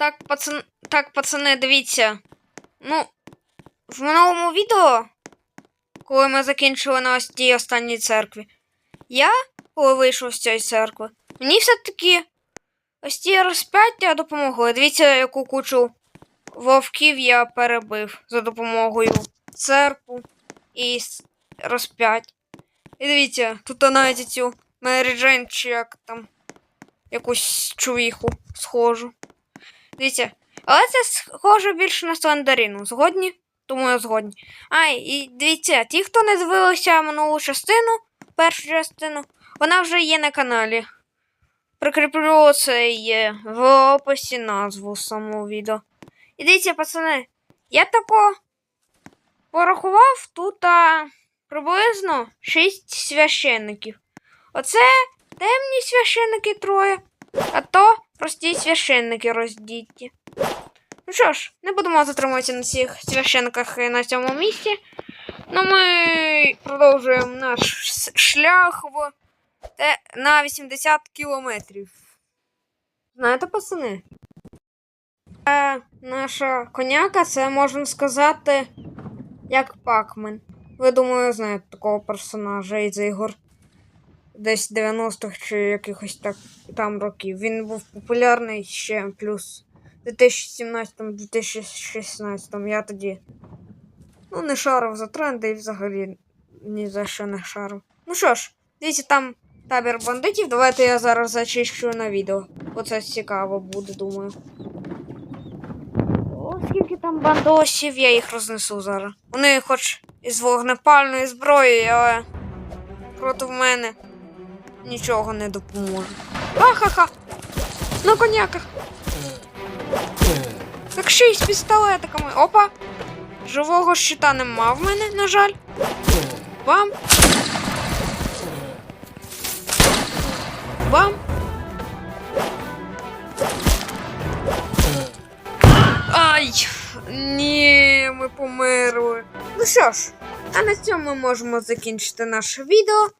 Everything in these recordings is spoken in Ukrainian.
Так, пацан... так, пацани, дивіться. Ну, в минулому відео, коли ми закінчили на ось тій останній церкві, я, коли вийшов з цієї церкви, мені все-таки ось ті розп'яття допомогли. Дивіться, яку кучу вовків я перебив за допомогою церкву і розп'ять. І дивіться, тут навіть цю Джейн, чи як там якусь чувіху схожу. Дивіться. Але це схоже більше на Слендеріну. Згодні? Думаю, згодні. А, і дивіться, ті, хто не дивилися минулу частину, першу частину, вона вже є на каналі. Прикріплю це є в описі назву самого відео. І дивіться, пацани, я тако порахував тут а, приблизно 6 священників. Оце темні священники троє, а то прості священники роздіті. Ну що ж, не будемо затримуватися на цих священниках на цьому місці. Ну, ми продовжуємо наш шлях в на 80 кілометрів. Знаєте, пацани? Е, наша коняка, це можна сказати, як Пакмен. Ви думаю, знаєте такого персонажа із ігор десь 90-х чи якихось так там років. Він був популярний ще плюс в 2017-2016. Я тоді ну, не шарив за тренди і взагалі ні за що не шарив. Ну що ж, дивіться, там табір бандитів. Давайте я зараз зачищу на відео. Оце цікаво буде, думаю. О, скільки там бандосів, я їх рознесу зараз. Вони хоч із вогнепальної зброї, але проти мене нічого не допоможе. Ха-ха-ха! На коняках! Так ще й з пістолетиками. Опа! Живого щита нема в мене, на жаль. Бам! Бам! Ай! Ні, ми померли. Ну що ж, а на цьому ми можемо закінчити наше відео.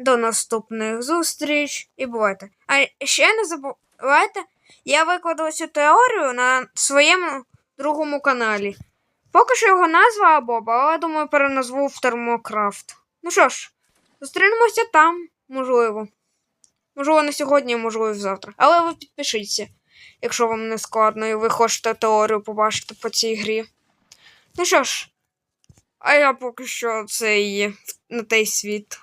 До наступних зустріч і бувайте. А ще не забувайте, я викладу цю теорію на своєму другому каналі. Поки що його назва Боба, але думаю, переназву в Термокрафт. Ну що ж, зустрінемося там, можливо. Можливо, не сьогодні, можливо, завтра. Але ви підпишіться, якщо вам не складно і ви хочете теорію побачити по цій грі. Ну що ж, а я поки що це і є на той світ.